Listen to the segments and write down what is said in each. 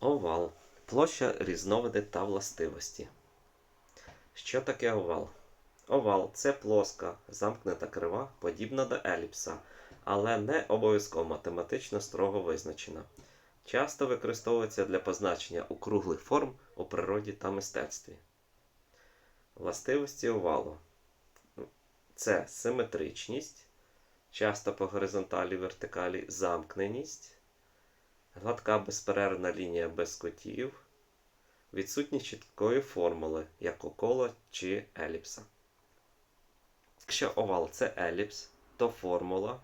Овал. Площа різновиди та властивості. Що таке овал? Овал це плоска, замкнута крива, подібна до еліпса, але не обов'язково математично строго визначена. Часто використовується для позначення округлих форм у природі та мистецтві. Властивості овалу це симетричність, часто по горизонталі вертикалі замкненість, гладка безперервна лінія без кутів, відсутність чіткої формули, як у кола чи еліпса. Якщо овал це еліпс, то формула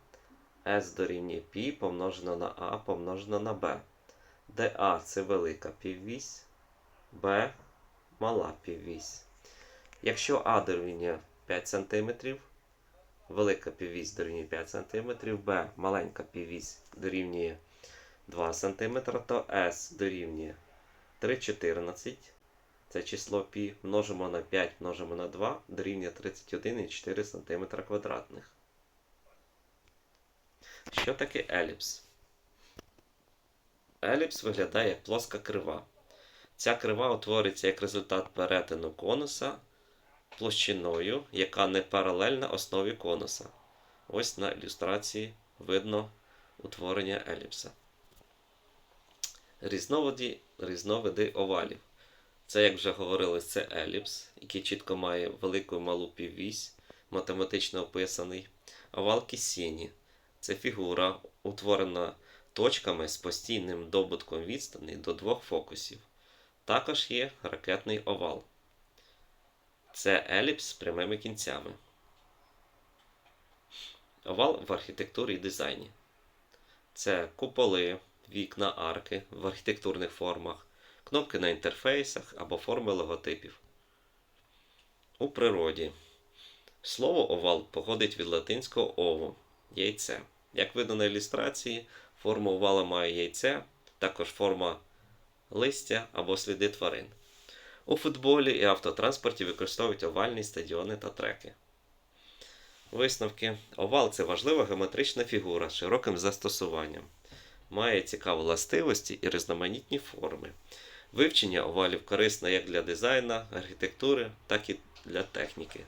S дорівнює π помножено на А помножено на Б, де А це велика піввісь, Б мала піввісь. Якщо А дорівнює 5 см, велика піввісь дорівнює 5 см, Б маленька піввісь дорівнює 2 см, то S дорівнює 3,14. Це число π множимо на 5, множимо на 2, дорівнює 31,4 см квадратних. Що таке еліпс? Еліпс виглядає як плоска крива. Ця крива утворюється як результат перетину конуса площиною, яка не паралельна основі конуса. Ось на ілюстрації видно утворення еліпса. Різновиди, різновиди овалів. Це, як вже говорили, це еліпс, який чітко має велику і малу піввісь, математично описаний. Овал Кіссіні – це фігура, утворена точками з постійним добутком відстані до двох фокусів. Також є ракетний овал. Це еліпс з прямими кінцями. Овал в архітектурі і дизайні. Це куполи, вікна, арки в архітектурних формах, кнопки на інтерфейсах або форми логотипів. У природі. Слово овал походить від латинського ово яйце. Як видно на ілюстрації, форма овала має яйце, також форма листя або сліди тварин. У футболі і автотранспорті використовують овальні стадіони та треки. Висновки. Овал це важлива геометрична фігура з широким застосуванням. Має цікаві властивості і різноманітні форми. Вивчення овалів корисне як для дизайну, архітектури, так і для техніки.